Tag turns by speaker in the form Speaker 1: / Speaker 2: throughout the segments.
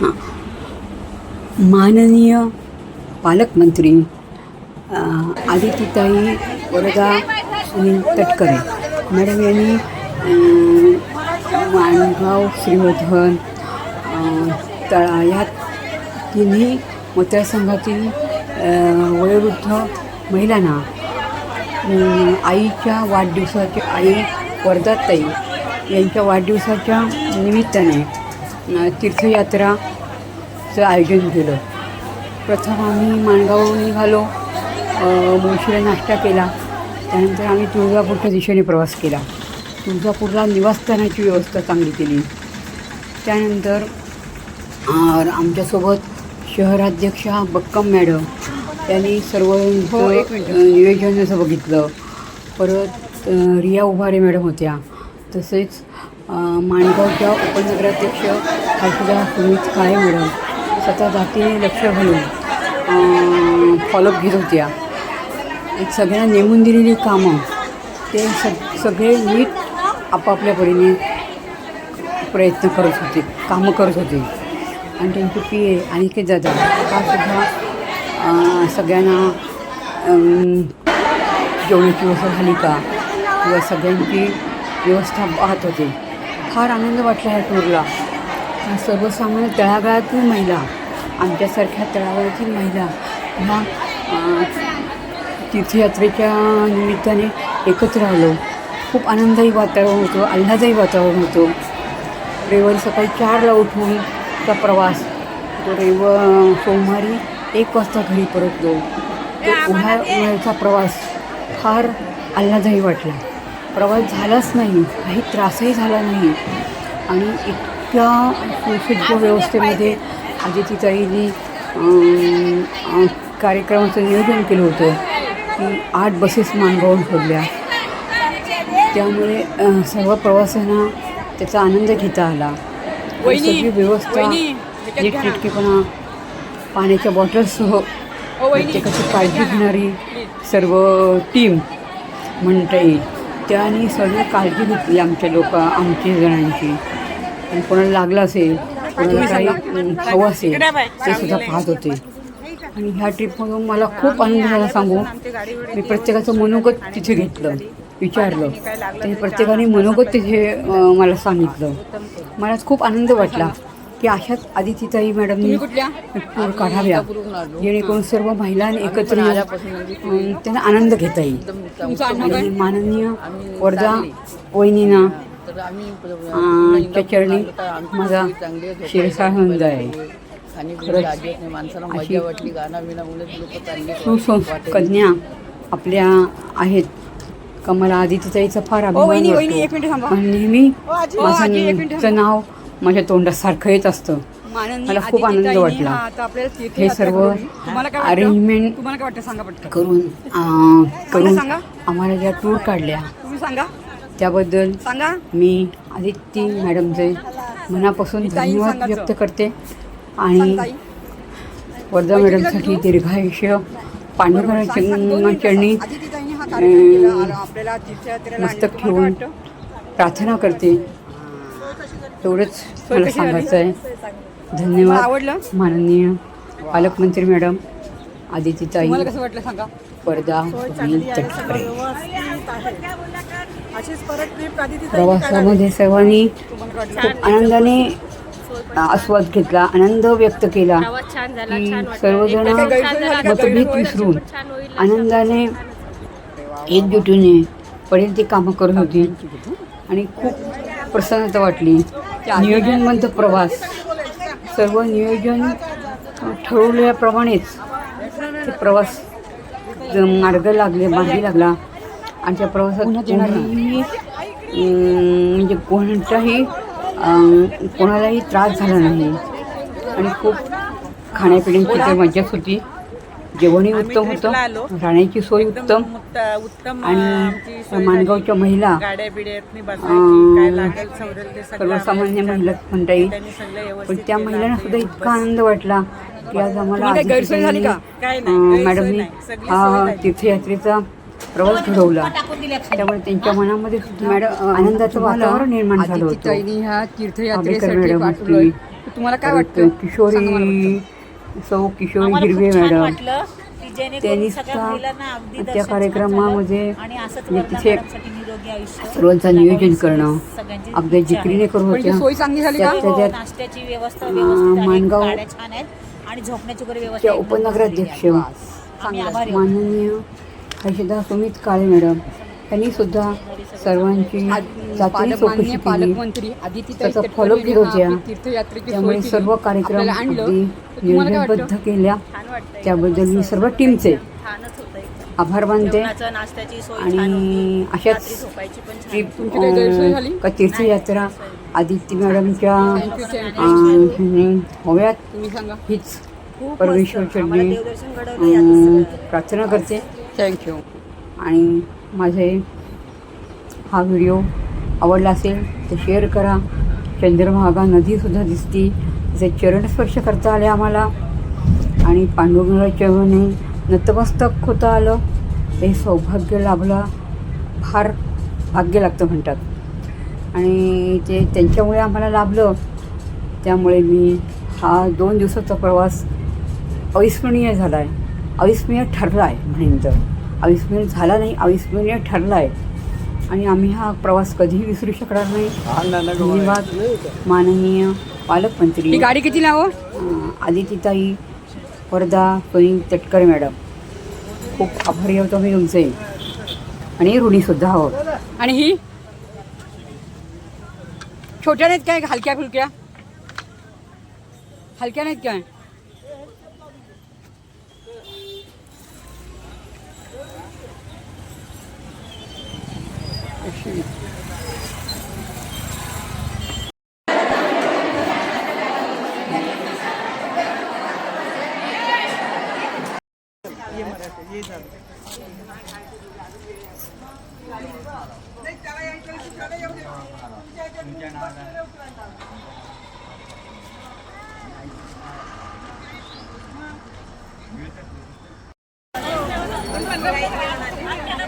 Speaker 1: हां. माननीय पालकमंत्री आदित्यताई वरदा सुनील तटकरे. मॅडम यांनी माणगाव श्रीवर्धन तळा या तिन्ही मतदारसंघातील वयोवृद्ध महिलांना आईच्या वाढदिवसाच्या आई वरदाताई यांच्या वाढदिवसाच्या निमित्ताने तीर्थयात्रा तीर्थयात्राचं आयोजन केलं. प्रथम आम्ही माणगावहून निघालो. मुळशीला नाश्ता केला. त्यानंतर आम्ही तुळजापूरच्या दिशेने प्रवास केला. तुळजापूरला निवासस्थानाची व्यवस्था चांगली केली. त्यानंतर आमच्यासोबत शहराध्यक्षा बक्कम मॅडम. यांनी सर्व नियोजन असं बघितलं. परत रिया उभारे मॅडम होत्या. तसेच माणगावच्या उपनगराध्यक्ष खासदार सुमित काळे मॅडम. स्वतः जातीने लक्ष घालून फॉलोअप घेत होत्या. एक सगळ्यांना नेमून दिलेली कामं ते सग सगळे नीट आपापल्या परीने प्रयत्न करत होते कामं करत होते. आणि त्यांचे पी ए अनिकेत दादा हा सुद्धा सगळ्यांना जेवणाची व्यवस्था झाली का किंवा सगळ्यांची व्यवस्था पाहत होते. फार आनंद वाटला ह्या टूरला सर्वसामान्य तळागाळातील महिला आमच्यासारख्या तळागाळातील महिला ह्या तीर्थयात्रेच्या निमित्ताने एकत्र आलो. खूप आनंददायी वातावरण होतं आल्हादायी वातावरण होतं. रविवारी सकाळी चारला उठून चा प्रवास. तो रविव सोमवारी एक वाजता घरी परतलो. तो उन्हा उन्हाळ्याचा प्रवास फार आल्हादायी वाटला. प्रवास झालाच नाही काही त्रासही झाला नाही. आणि इतक्या सुसज्ज व्यवस्थेमध्ये आदितीताईंनी अं, अं, कार्यक्रमाचं नियोजन केलं होतं की आठ बसेस मानगावून सोडल्या. त्यामुळे सर्व प्रवाशांना त्याचा आनंद घेता आला. सगळी व्यवस्था नीटनेटकेपणा पाण्याच्या बॉटल्ससह प्रत्येकाची काळजी घेणारी सर्व टीम म्हणता येईल. त्याने सर्व काळजी घेतली आमच्या लोक आमच्या जणांची. आणि कोणाला लागलं असेल कोणाला काही हवं असेल ते सुद्धा पाहत होते. आणि ह्या ट्रिपमधून मला खूप आनंद झाला सांगू. मी प्रत्येकाचं मनोगत तिथे घेतलं विचारलं. तर प्रत्येकाने मनोगत तिथे मला सांगितलं. मला खूप आनंद वाटला की अशाच आदितीताई मॅडमनी टूर काढाव्या. जेणेकरून सर्व महिलांनी एकत्र येऊन, अं, त्यांना आनंद घेता येईल. आणि माननीय वर्धा वहिनीना
Speaker 2: तर आम्ही
Speaker 1: अं, च्या चरणी माझा आहे
Speaker 2: लोक चालली
Speaker 1: सुसंस्कृत कन्या आपल्या आहेत. कमला आदित्यताईचा फार अभिमान
Speaker 3: वहिनी, वहिनी, एक मिनिट
Speaker 1: वाटतो
Speaker 3: थांबा.
Speaker 1: आणि नेहमी माझं नाव माझ्या तोंडात सारखं येत असतं. मला खूप आनंद वाटला.
Speaker 3: हा आता आपल्याला तीर्थयात्रा
Speaker 1: हे सर्व
Speaker 3: पटकन.
Speaker 1: करून करून
Speaker 3: सांगा.
Speaker 1: आम्हाला ज्या टूर काढल्या.
Speaker 3: तुम्ही सांगा.
Speaker 1: त्याबद्दल
Speaker 3: सांगा.
Speaker 1: मी आदित्य मॅडमचे मनापासून धन्यवाद. व्यक्त करते. आणि
Speaker 3: ताई.
Speaker 1: वर्धा मॅडमसाठी दीर्घायुष्य पांडुरंगाची चरणी
Speaker 3: आदित्यताईंनी हा कार्यक्रम केला. आला आपल्याला तीर्थयात्रेला
Speaker 1: मस्तक ठेवून? प्रार्थना करते. एवढंच मला? सांगायचं आहे. धन्यवाद
Speaker 3: आवडलं?
Speaker 1: माननीय पालकमंत्री मॅडम
Speaker 3: वाटलं सांगा?
Speaker 1: वर्धा प्रवासामध्ये सर्वांनी खूप आनंदाने आस्वाद घेतला आनंद व्यक्त केला.
Speaker 4: प्रवास छान झाला
Speaker 1: की
Speaker 4: छान वाटलं.
Speaker 1: सर्वजण. मतभेद विसरून आनंदाने एकजुटीने पडेल ती कामं करत होती. आणि खूप प्रसन्नता वाटली. नियोजनबद्ध प्रवास. सर्व नियोजन ठरवल्याप्रमाणेच ते प्रवास ज- मार्ग लागले मार्गी लागला आणि त्या प्रवासात कोणीही अं, म्हणजे कोणताही कोणालाही त्रास झाला नाही. आणि खूप खाण्यापिण्याची तर मजाच होती. जेवणही उत्तम होतं. राहण्याची सोय उत्तम.
Speaker 5: उत्तम
Speaker 1: आणि माणगावच्या महिला सर्वसामान्य महिला म्हणता येईल पण त्या महिलांना सुद्धा इतका आनंद वाटला की आज आम्हाला
Speaker 3: काही
Speaker 1: मॅडमनी हा. तीर्थयात्रेचा प्रवास घडवला. त्यामुळे त्यांच्या मनामध्ये मॅडम आनंदाचं वातावरण निर्माण झालं होतं.
Speaker 3: ह्या तीर्थयात्रेसाठी तुम्हाला काय वाटतं?
Speaker 1: किशोरी सौ किशोरी हिरवे मॅडम त्यांनी सुद्धा त्या कार्यक्रमामध्ये तिथे सर्वांचं नियोजन करणं अगदी. जिकरीने
Speaker 3: ती
Speaker 1: होत्या. माणगाव
Speaker 4: गाड्या छान आहेत आणि झोपण्याची
Speaker 1: उपनगराध्यक्ष.
Speaker 4: झालेली आहे. आम्ही आभारी आहोत.
Speaker 1: माननीय हर्षदा सुमित काळे मॅडम यांनी सुद्धा सर्वांची जाती
Speaker 3: पालक-
Speaker 1: चौकशी केली त्याचा.
Speaker 3: तीर्थयात्रेची
Speaker 1: त्यामुळे सर्व. कार्यक्रम. अगदी? केल्या. त्याबद्दल मी सर्व टीमचे. आभार मानते आणि. अशाच ट्रिप? का तीर्थयात्रा आदित्य मॅडमच्या होव्यात हीच परमेश्वर
Speaker 4: सगळं.
Speaker 1: प्रार्थना करते
Speaker 3: थँक्यू
Speaker 1: आणि माझे हा व्हिडिओ आवडला असेल तर शेअर करा. चंद्रभागा नदीसुद्धा दिसती. तिचे चरणस्पर्श करता आले आम्हाला. आणि पांडुरंगाच्या चरणी नतमस्तक होता आलं. हे सौभाग्य लाभला. फार भाग्य लागतं म्हणतात. आणि ते त्यांच्यामुळे आम्हाला लाभलं. त्यामुळे मी हा दोन दिवसाचा प्रवास अविस्मरणीय झाला आहे अविस्मरणीय ठरला आहे म्हणेन तर. अविस्मरणीय झाला नाही अविस्मरणीय ठरला आहे आणि आम्ही हा प्रवास कधीही विसरू शकणार नाही. धन्यवाद. माननीय पालकमंत्री.
Speaker 3: गाडी किती लाव?
Speaker 1: अं, आदितीताई वर्धा सुनील तटकर मॅडम. खूप आभारी आहोत आम्ही तुमचे. आणि ऋणीसुद्धा आहोत.
Speaker 3: आणि ही? छोट्या नाहीत काय? हलक्या फुलक्या हलक्या नाहीत काय? sih. Terima kasih telah menonton!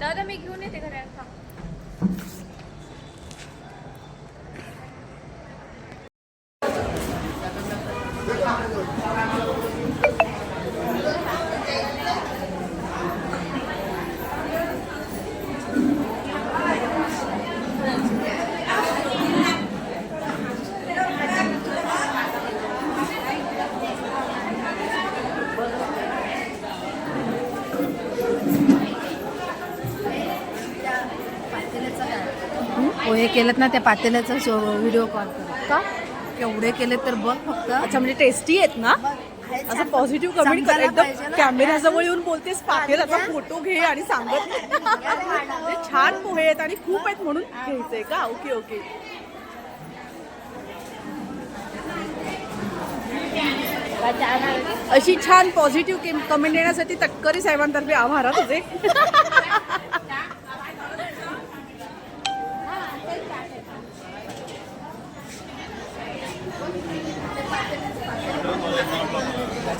Speaker 6: दादा मी घेऊन येते घरात
Speaker 7: पोहे केलेत ना त्या पातेल्याचा व्हिडिओ कॉल कर का? केवढे केले तर बघ फक्त.
Speaker 3: अच्छा म्हणजे टेस्टी आहेत ना?
Speaker 7: असं पॉझिटिव्ह कमेंट कर एकदम कॅमेऱ्याजवळ येऊन बोलतेस पातेलाचा फोटो घे आणि सांगत म्हणजे छान पोहे आहेत आणि खूप आहेत म्हणून घ्यायचंय का? ओके ओके अशी छान पॉझिटिव्ह कमेंट देण्यासाठी तटकरी साहेबांतर्फे आभार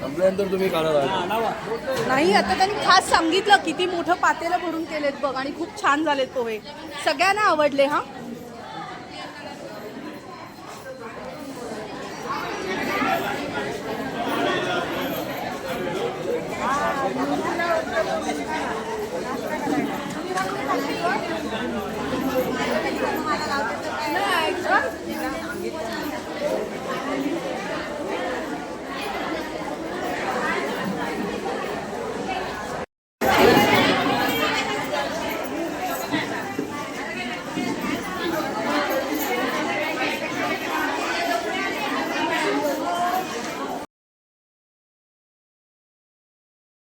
Speaker 8: संपल्यानंतर तुम्ही काढा
Speaker 7: नाही आता त्यांनी खास सांगितलं किती मोठं पातेलं भरून केलेत बघ आणि खूप छान झालेत पोहे. सगळ्यांना आवडले हा?